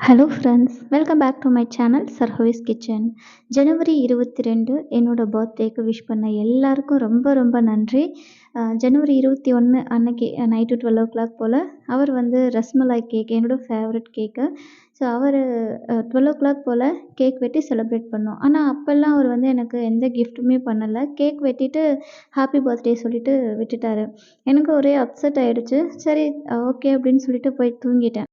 Hello friends welcome back to my channel சர்ஹவிஸ் kitchen ஜனவரி இருபத்தி ரெண்டு என்னோடய பர்த்டேக்கு விஷ் பண்ண எல்லாருக்கும் ரொம்ப ரொம்ப நன்றி. ஜனவரி இருபத்தி ஒன்று அன்னைக்கு நைட்டு டுவெல் ஓ கிளாக் போல் அவர் வந்து ரஸ்மலாய் கேக் என்னோடய ஃபேவரட் கேக்கு ஸோ அவர் டுவெல் ஓ கிளாக் போல் கேக் வெட்டி செலிப்ரேட் பண்ணோம். ஆனால் அப்போல்லாம் அவர் வந்து எனக்கு எந்த கிஃப்ட்டுமே பண்ணலை. கேக் வெட்டிட்டு ஹாப்பி பர்த்டே சொல்லிட்டு விட்டுட்டாரு. எனக்கு ஒரே அப்செட் ஆகிடுச்சு சரி ஓகே அப்படின்னு சொல்லிட்டு போய் தூங்கிட்டேன்.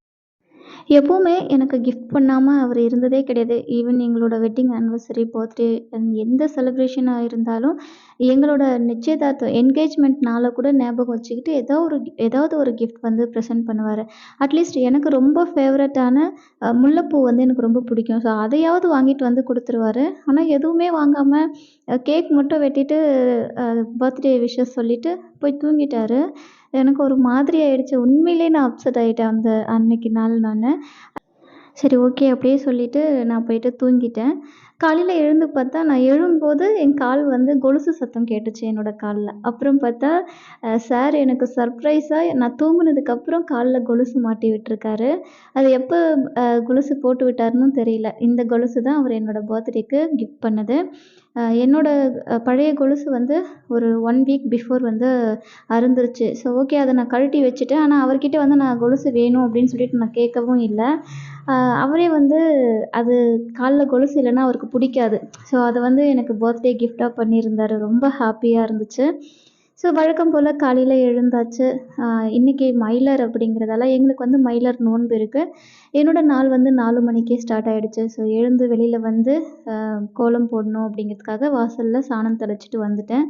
எப்போவுமே எனக்கு கிஃப்ட் பண்ணாமல் அவர் இருந்ததே கிடையாது. ஈவன் எங்களோட வெட்டிங் ஆனிவர்சரி பர்த்டே எந்த செலிப்ரேஷனாக இருந்தாலும் எங்களோட நிச்சயதார்த்தம் என்கேஜ்மெண்ட் நாளை கூட ஞாபகம் வச்சுக்கிட்டு ஏதோ ஒரு ஏதாவது ஒரு கிஃப்ட் வந்து ப்ரெசென்ட் பண்ணுவார். அட்லீஸ்ட் எனக்கு ரொம்ப ஃபேவரட்டான முல்லைப்பூ வந்து எனக்கு ரொம்ப பிடிக்கும். ஸோ அதையாவது வாங்கிட்டு வந்து கொடுத்துருவாரு. ஆனால் எதுவுமே வாங்காமல் கேக் மட்டும் வெட்டிட்டு பர்த்டே விஷஸ் சொல்லிட்டு போய் தூங்கிட்டாரு. எனக்கு ஒரு மாதிரி ஆயிடுச்சு. உண்மையிலே நான் அப்செட் ஆகிட்டேன் அந்த அன்னைக்கு நாள் நான். சரி ஓகே அப்படியே சொல்லிவிட்டு நான் போயிட்டு தூங்கிட்டேன். காலையில் எழுந்து பார்த்தா நான் எழும்போது என் கால் வந்து கொலுசு சத்தம் கேட்டுச்சு என்னோடய காலில். அப்புறம் பார்த்தா சார் எனக்கு சர்ப்ரைஸாக நான் தூங்குனதுக்கப்புறம் காலில் கொலுசு மாட்டி விட்டுருக்காரு. அது எப்போ கொலுசு போட்டு விட்டாருன்னு தெரியல. இந்த கொலுசு தான் அவர் என்னோடய பர்த்டேக்கு கிஃப்ட் பண்ணது. என்னோட பழைய கொலுசு வந்து ஒரு ஒன் வீக் பிஃபோர் வந்து அறுந்துருச்சு. ஸோ ஓகே அதை நான் கழட்டி வச்சுட்டேன். ஆனால் அவர்கிட்ட வந்து நான் கொலுசு வேணும் அப்படின்னு சொல்லிட்டு நான் கேட்கவும் இல்லை. அவரே வந்து அது காலில் கொலுசு இல்லைன்னா அவருக்கு பிடிக்காது. ஸோ அதை வந்து எனக்கு பர்த்டே கிஃப்டாக பண்ணியிருந்தாரு. ரொம்ப ஹாப்பியாக இருந்துச்சு. ஸோ வழக்கம் போல் காலையில் எழுந்தாச்சு. இன்றைக்கி மயிலர் அப்படிங்கிறதால எங்களுக்கு வந்து மயிலர் நோன்பு இருக்குது என்னோடய நாள் வந்து நாலு மணிக்கே ஸ்டார்ட் ஆகிடுச்சு ஸோ எழுந்து வெளியில் வந்து கோலம் போடணும் அப்படிங்கிறதுக்காக வாசலில் சாணம் தெளிச்சிட்டு வந்துட்டேன்.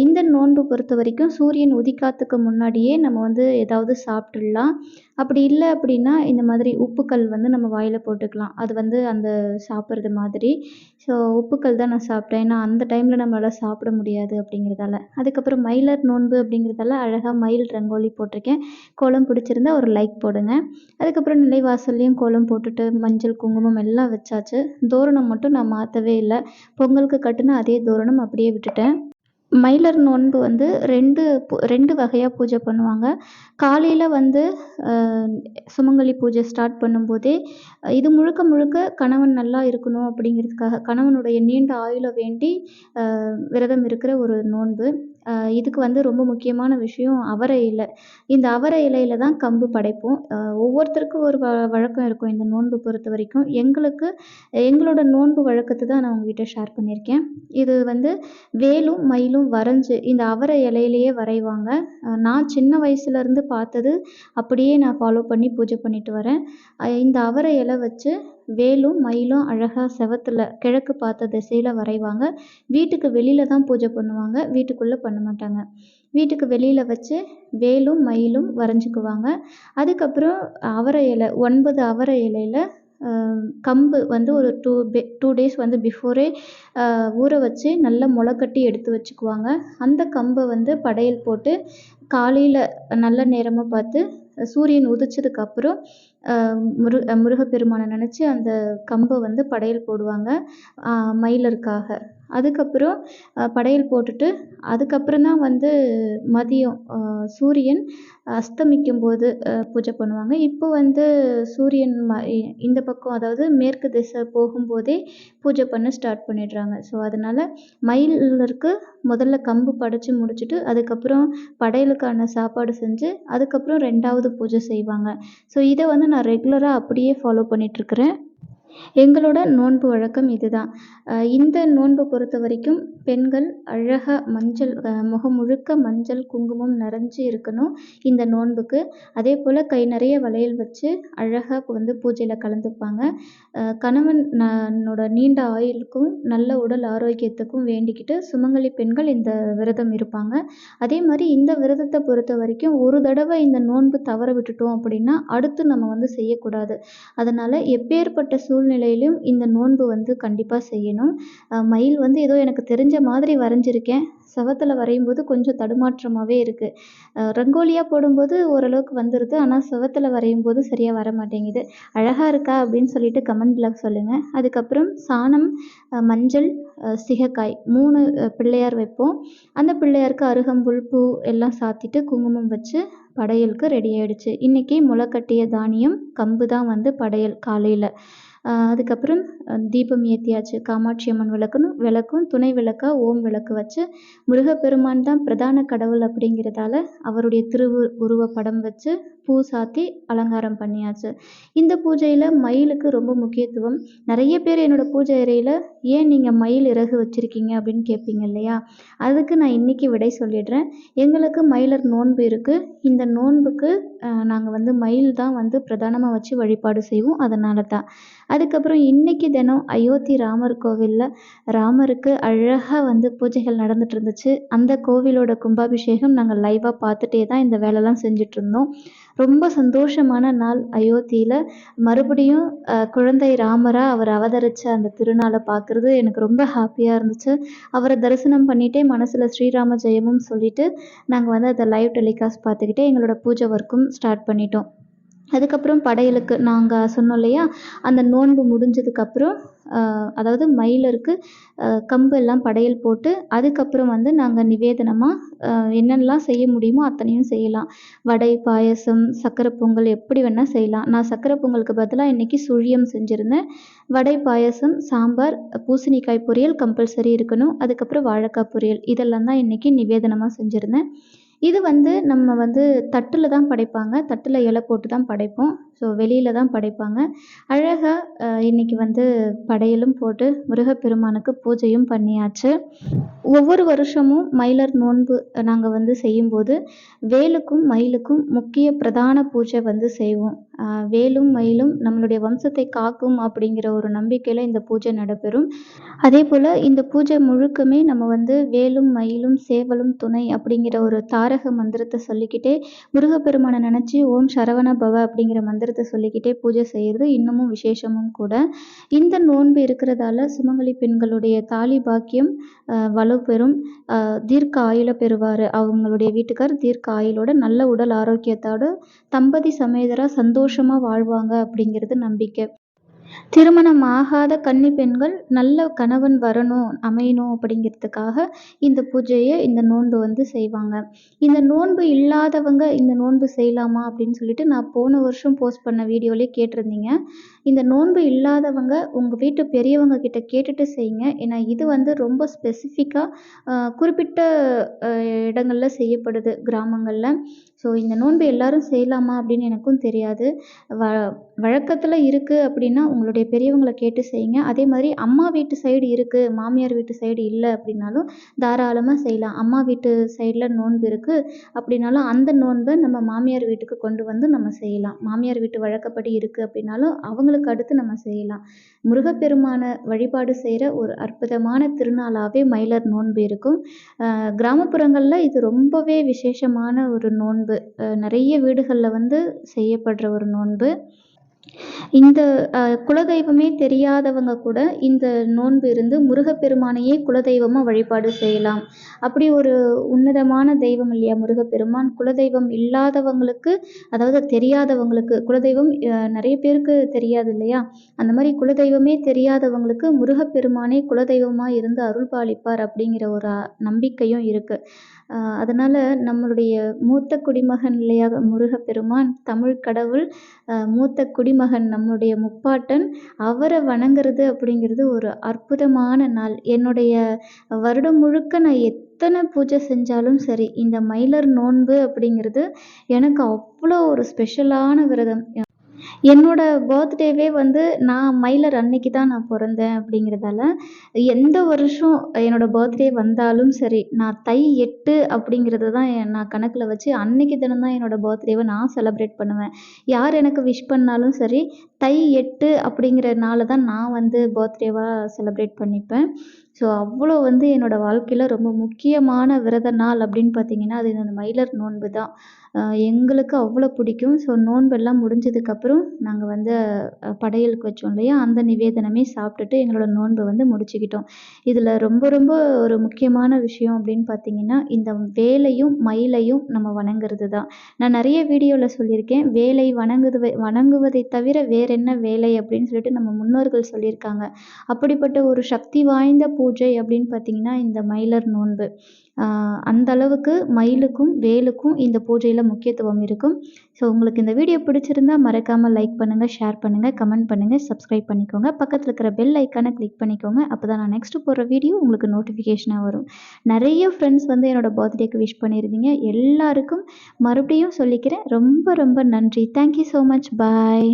இந்த நோன்பு பொறுத்த வரைக்கும் சூரியன் உதிக்காத்துக்கு முன்னாடியே நம்ம வந்து ஏதாவது சாப்பிட்றலாம் அப்படி இல்லை அப்படின்னா இந்த மாதிரி உப்புக்கல் வந்து நம்ம வாயில் போட்டுக்கலாம். அது வந்து அந்த சாப்பிட்றது மாதிரி. ஸோ உப்புக்கல் தான் நான் சாப்பிட்டேன். ஏன்னா அந்த டைமில் நம்மளால் சாப்பிட முடியாது அப்படிங்கிறதால. அதுக்கப்புறம் மயிலர் நோன்பு அப்படிங்கிறதால அழகாக மயில் ரங்கோலி போட்டிருக்கேன். கோலம் பிடிச்சிருந்தா ஒரு லைக் போடுங்க. அதுக்கப்புறம் நிலைவாசல்லையும் கோலம் போட்டுட்டு மஞ்சள் குங்குமம் எல்லாம் வச்சாச்சு. தோரணம் மட்டும் நான் மாற்றவே இல்லை. பொங்கலுக்கு கட்டின அதே தோரணம் அப்படியே விட்டுட்டேன். மயிலர் நோன்பு வந்து ரெண்டு ரெண்டு வகையாக பூஜை பண்ணுவாங்க. காலையில் வந்து சுமங்கலி பூஜை ஸ்டார்ட் பண்ணும்போதே இது முழுக்க முழுக்க கணவன் நல்லா இருக்கணும் அப்படிங்கிறதுக்காக கணவனுடைய நீண்ட ஆயுளை வேண்டி விரதம் இருக்கிற ஒரு நோன்பு. இதுக்கு வந்து ரொம்ப முக்கியமான விஷயம் அவரை இலை. இந்த அவரை இலையில தான் கம்பு படைப்போம். ஒவ்வொருத்தருக்கும் ஒரு வ வழக்கம் இருக்கும் இந்த நோன்பு பொறுத்த வரைக்கும். எங்களுக்கு எங்களோட நோன்பு வழக்கத்தை தான் நான் உங்ககிட்ட ஷேர் பண்ணியிருக்கேன். இது வந்து வேலும் மயிலும் வரைஞ்சி இந்த அவரை இலையிலேயே வரைவாங்க. நான் சின்ன வயசுலேருந்து பார்த்தது அப்படியே நான் ஃபாலோ பண்ணி பூஜை பண்ணிட்டு வரேன். இந்த அவரை இலை வச்சு வேலும் மயிலும் அழகாக செவத்தில் கிழக்கு பார்த்த திசையில் வரைவாங்க. வீட்டுக்கு வெளியில் தான் பூஜை பண்ணுவாங்க. வீட்டுக்குள்ளே பண்ண மாட்டாங்க. வீட்டுக்கு வெளியில் வச்சு வேலும் மயிலும் வரைஞ்சிக்குவாங்க. அதுக்கப்புறம் அவரை இலை ஒன்பது அவரை இலையில் கம்பு வந்து ஒரு டூ பே டூ டேஸ் வந்து பிஃபோரே ஊற வச்சு நல்லா முளைக்கட்டி எடுத்து வச்சுக்குவாங்க. அந்த கம்பை வந்து படையல் போட்டு காலையில் நல்ல நேரமாக பார்த்து சூரியன் உதிச்சதுக்கப்புறம் முரு முருகப்பெருமானை நினச்சி அந்த கம்பை வந்து படையல் போடுவாங்க மயிலருக்காக. அதுக்கப்புறம் படையல் போட்டுட்டு அதுக்கப்புறம் தான் வந்து மதியம் சூரியன் அஸ்தமிக்கும் போது பூஜை பண்ணுவாங்க. இப்போ வந்து சூரியன் ம இந்த பக்கம் அதாவது மேற்கு திசை போகும்போதே பூஜை பண்ண ஸ்டார்ட் பண்ணிடுறாங்க. ஸோ அதனால் மயிலருக்கு முதல்ல கம்பு படைச்சி முடிச்சுட்டு அதுக்கப்புறம் படையலுக்கான சாப்பாடு செஞ்சு அதுக்கப்புறம் ரெண்டாவது பூஜை செய்வாங்க. ஸோ இதை வந்து நான் ரெகுலராக அப்படியே ஃபாலோ பண்ணிகிட்ருக்குறேன் எங்களோட நோன்பு வழக்கம் இதுதான். இந்த நோன்பை பொறுத்த வரைக்கும் பெண்கள் அழகாக மஞ்சள் முகம் முழுக்க மஞ்சள் குங்குமம் நிறைஞ்சு இருக்கணும் இந்த நோன்புக்கு. அதே போல் கை நிறைய வளையல் வச்சு அழகாக வந்து பூஜையில் கலந்துப்பாங்க. கணவன் நோட நீண்ட ஆயுளுக்கும் நல்ல உடல் ஆரோக்கியத்துக்கும் வேண்டிக்கிட்டு சுமங்கலி பெண்கள் இந்த விரதம் இருப்பாங்க. அதே மாதிரி இந்த விரதத்தை பொறுத்த வரைக்கும் ஒரு தடவை இந்த நோன்பு தவற விட்டுட்டோம் அப்படின்னா அடுத்து நம்ம வந்து செய்யக்கூடாது. அதனால் எப்பேற்பட்ட சூழ்நிலையிலும் இந்த நோன்பு வந்து கண்டிப்பாக செய்யணும். மயில் வந்து ஏதோ எனக்கு தெரிஞ்ச மாதிரி வரைஞ்சிருக்கேன். சிவத்தில் வரையும் போது கொஞ்சம் தடுமாற்றமாகவே இருக்குது ரங்கோலியாக போடும்போது ஓரளவுக்கு வந்துடுது ஆனால் சிவத்தில் வரையும் போது சரியாக வர மாட்டேங்குது அழகாக இருக்கா அப்படின்னு சொல்லிட்டு பிளாக் சொல்லுங்கள் அதுக்கப்புறம் சாணம் மஞ்சள் சிகக்காய் மூணு பிள்ளையார் வைப்போம். அந்த பிள்ளையாருக்கு அருகம்புல் பூ எல்லாம் சாத்திட்டு குங்குமம் வச்சு படையலுக்கு ரெடி ஆயிடுச்சு. இன்றைக்கி முளைக்கட்டிய தானியம் கம்பு தான் வந்து படையல் காலையில். அதுக்கப்புறம் தீபம் ஏற்றியாச்சு காமாட்சி அம்மன் விளக்குன்னு விளக்கும் துணை விளக்கா ஓம் விளக்கு வச்சு முருகப்பெருமான் தான் பிரதான கடவுள் அப்படிங்கிறதால அவருடைய திருவு உருவப்படம் வச்சு பூ சாத்தி அலங்காரம் பண்ணியாச்சு. இந்த பூஜையில் மயிலுக்கு ரொம்ப முக்கியத்துவம். நிறைய பேர் என்னோடய பூஜை அறையில் ஏன் நீங்கள் மயில் இறகு வச்சுருக்கீங்க? அப்படின்னு கேட்பீங்க இல்லையா? அதுக்கு நான் இன்றைக்கி விடை சொல்லிடுறேன். எங்களுக்கு மயிலர் நோன்பு இருக்குது இந்த நோன்புக்கு நாங்கள் வந்து மயில் தான் வந்து பிரதானமாக வச்சு வழிபாடு செய்வோம். அதனால தான் அதுக்கப்புறம் இன்றைக்கி தினம் அயோத்தி ராமர் கோவிலில் ராமருக்கு அழகாக வந்து பூஜைகள் நடந்துட்டு இருந்துச்சு. அந்த கோவிலோட கும்பாபிஷேகம் நாங்கள் லைவாக பார்த்துட்டே தான் இந்த வேலைலாம் செஞ்சுட்டு இருந்தோம் ரொம்ப சந்தோஷமான நாள் அயோத்தியில். மறுபடியும் குழந்தை ராமராக அவர் அவதரித்த அந்த திருநாளை பார்க்குறது எனக்கு ரொம்ப ஹாப்பியாக இருந்துச்சு. அவரை தரிசனம் பண்ணிகிட்டே மனசில் ஸ்ரீராம ஜெயமும் சொல்லிட்டு நாங்கள் வந்து அதை லைவ் டெலிகாஸ்ட் பார்த்துக்கிட்டே எங்களோட பூஜை ஒர்க்கும் ஸ்டார்ட் பண்ணிட்டோம். அதுக்கப்புறம் படையலுக்கு நாங்கள் சொன்னோம் இல்லையா? அந்த நோன்பு முடிஞ்சதுக்கப்புறம் அதாவது மயிலருக்கு ஆஹ் கம்பு எல்லாம் படையல் போட்டு அதுக்கப்புறம் வந்து நாங்கள் நிவேதனமாக என்னென்னலாம் செய்ய முடியுமோ அத்தனையும் செய்யலாம். வடை பாயசம் சக்கரை பொங்கல் எப்படி வேணால் செய்யலாம். நான் சக்கரை பொங்கலுக்கு பதிலாக இன்றைக்கி சுழியம் செஞ்சுருந்தேன். வடை பாயசம் சாம்பார் பூசணிக்காய் பொரியல் கம்பல்சரி இருக்கணும். அதுக்கப்புறம் வாழைக்காய் பொரியல். இதெல்லாம் தான் இன்றைக்கி நிவேதனமாக செஞ்சுருந்தேன். இது வந்து நம்ம வந்து தட்டில் தான் படைப்பாங்க. தட்டில் இலை போட்டு தான் படைப்போம். ஸோ வெளியில் தான் படைப்பாங்க. அழகாக இன்றைக்கி வந்து படையலும் போட்டு முருகப்பெருமானுக்கு பூஜையும் பண்ணியாச்சு. ஒவ்வொரு வருஷமும் மயிலர் நோன்பு நாங்கள் வந்து செய்யும்போது வேலுக்கும் மயிலுக்கும் முக்கிய பிரதான பூஜை வந்து செய்வோம். வேலும் மயிலும் நம்மளுடைய வம்சத்தை காக்கும் அப்படிங்கிற ஒரு நம்பிக்கையில் இந்த பூஜை நடைபெறும். அதே போல் இந்த பூஜை முழுக்கமே நம்ம வந்து வேலும் மயிலும் சேவலும் துணை அப்படிங்கிற ஒரு தாரக மந்திரத்தை சொல்லிக்கிட்டே முருகப்பெருமானை நினச்சி ஓம் சரவண பவ அப்படிங்கிற மந்திரத்தை சொல்லிக்கிட்டே பூஜை செய்கிறது இன்னமும் விசேஷமும் கூட. இந்த நோன்பு இருக்கிறதால சுமங்கலி பெண்களுடைய தாலி பாக்கியம் ஆஹ் பெறும். ஆஹ் தீர்க்க ஆயுள பெறுவார். அவங்களுடைய வீட்டுக்கார் தீர்க்க ஆயுளோட நல்ல உடல் ஆரோக்கியத்தோட தம்பதி சமேதரா சந்தோஷமா வாழ்வாங்க அப்படிங்கிறது நம்பிக்கை. திருமணம் ஆகாத கன்னி பெண்கள் நல்ல கணவன் வரணும் அமையணும் அப்படிங்கிறதுக்காக இந்த பூஜையை இந்த நோன்பு வந்து செய்வாங்க. இந்த நோன்பு இல்லாதவங்க இந்த நோன்பு செய்யலாமா அப்படின்னு சொல்லிட்டு நான் போன வருஷம் போஸ்ட் பண்ண வீடியோலேயே கேட்டிருந்தீங்க. இந்த நோன்பு இல்லாதவங்க உங்கள் வீட்டு பெரியவங்க கிட்ட கேட்டுட்டு செய்யுங்க. ஏன்னா இது வந்து ரொம்ப ஸ்பெசிஃபிக்காக குறிப்பிட்ட இடங்களில் செய்யப்படுது கிராமங்களில். ஸோ இந்த நோன்பு எல்லாரும் செய்யலாமா அப்படின்னு எனக்கும் தெரியாது. வ வழக்கத்தில் இருக்குது அப்படின்னா உங்களுடைய பெரியவங்களை கேட்டு செய்யுங்க. அதே மாதிரி அம்மா வீட்டு சைடு இருக்குது மாமியார் வீட்டு சைடு இல்லை அப்படின்னாலும் தாராளமாக செய்யலாம். அம்மா வீட்டு சைடில் நோன்பு இருக்குது அப்படின்னாலும் அந்த நோன்பை நம்ம மாமியார் வீட்டுக்கு கொண்டு வந்து நம்ம செய்யலாம். மாமியார் வீட்டு வழக்கப்படி இருக்குது அப்படின்னாலும் அவங்களுக்கு அடுத்து நம்ம செய்யலாம். முருகப்பெருமான வழிபாடு செய்கிற ஒரு அற்புதமான திருநாளாகவே மயிலர் நோன்பு இருக்கும். கிராமப்புறங்களில் இது ரொம்பவே விசேஷமான ஒரு நோன்பு. நோன்பு நிறைய வீடுகளில் வந்து செய்யப்படுற ஒரு நோன்பு. இந்த ஆஹ் குலதெய்வமே தெரியாதவங்க கூட இந்த நோன்பு இருந்து முருகப்பெருமானையே குலதெய்வமாக வழிபாடு செய்யலாம். அப்படி ஒரு உன்னதமான தெய்வம் இல்லையா முருகப்பெருமான்? குலதெய்வம் இல்லாதவங்களுக்கு அதாவது தெரியாதவங்களுக்கு குலதெய்வம் நிறைய பேருக்கு தெரியாது இல்லையா? அந்த மாதிரி குலதெய்வமே தெரியாதவங்களுக்கு முருகப்பெருமானே குலதெய்வமாக இருந்து அருள் பாலிப்பார் அப்படிங்கிற ஒரு நம்பிக்கையும் இருக்குது அதனால் நம்மளுடைய மூத்த குடிமகன் இல்லையா முருகப்பெருமான் தமிழ் கடவுள் மூத்த குடிமகன் நம்முடைய முப்பாட்டன் அவரை வணங்குறது அப்படிங்கிறது ஒரு அற்புதமான நாள். என்னுடைய வருடம் முழுக்க நான் எத்தனை பூஜை செஞ்சாலும் சரி இந்த மயிலர் நோன்பு அப்படிங்கிறது எனக்கு அவ்வளோ ஒரு ஸ்பெஷலான விரதம். என்னோட பர்த்டேவே வந்து நான் மயிலர் அன்னைக்கு தான் நான் பிறந்தேன் அப்படிங்கிறதால எந்த வருஷம் என்னோட பர்த்டே வந்தாலும் சரி நான் தை எட்டு அப்படிங்கிறத தான் என் நான் கணக்கில் வச்சு அன்னைக்கு தினம் தான் என்னோட பர்த்டேவை நான் செலப்ரேட் பண்ணுவேன் யார் எனக்கு விஷ் பண்ணாலும் சரி தை எட்டு அப்படிங்கிற நாளை தான் நான் வந்து பர்த்டேவாக செலப்ரேட் பண்ணிப்பேன் ஸோ அவ்வளோ வந்து என்னோடய வாழ்க்கையில் ரொம்ப முக்கியமான விரத நாள் அப்படின்னு பார்த்தீங்கன்னா, அது இந்த மயிலர் நோன்பு தான். எங்களுக்கு அவ்வளோ பிடிக்கும். ஸோ நோன்பெல்லாம் முடிஞ்சதுக்கப்புறம் நாங்கள் வந்து படையலுக்கு வச்சோம் இல்லையா? அந்த நிவேதனமே சாப்பிட்டுட்டு எங்களோட நோன்பை வந்து முடிச்சுக்கிட்டோம். இதில் ரொம்ப ரொம்ப ஒரு முக்கியமான விஷயம் அப்படின்னு பார்த்தீங்கன்னா, இந்த வேலையும், மயிலையும் நம்ம வணங்குறது தான். நான் நிறைய வீடியோவில் சொல்லியிருக்கேன். வேலை வணங்குது வணங்குவதை தவிர வேற என்ன வேலை அப்படின்னு சொல்லிட்டு நம்ம முன்னோர்கள் சொல்லியிருக்காங்க. அப்படிப்பட்ட ஒரு சக்தி வாய்ந்த பூஜை அப்படின்னு பார்த்தீங்கன்னா, இந்த மயிலர் நோன்பு. அந்த அளவுக்கு மயிலுக்கும், வேலுக்கும் இந்த பூஜையில் முக்கியத்துவம் இருக்கும். ஸோ உங்களுக்கு இந்த வீடியோ பிடிச்சிருந்தா மறக்காமல் லைக் பண்ணுங்கள் ஷேர் பண்ணுங்கள் கமெண்ட் பண்ணுங்கள் சப்ஸ்கிரைப் பண்ணிக்கோங்க. பக்கத்தில் இருக்கிற பெல் ஐக்கானை கிளிக் பண்ணிக்கோங்க. அப்போ தான் நான் நெக்ஸ்ட் போகிற வீடியோ உங்களுக்கு நோட்டிஃபிகேஷனாக வரும். நிறைய ஃப்ரெண்ட்ஸ் வந்து என்னோட பர்த்டேக்கு விஷ் பண்ணியிருந்தீங்க. எல்லாருக்கும் மறுபடியும் சொல்லிக்கிறேன். ரொம்ப ரொம்ப நன்றி. Thank you so much. Bye.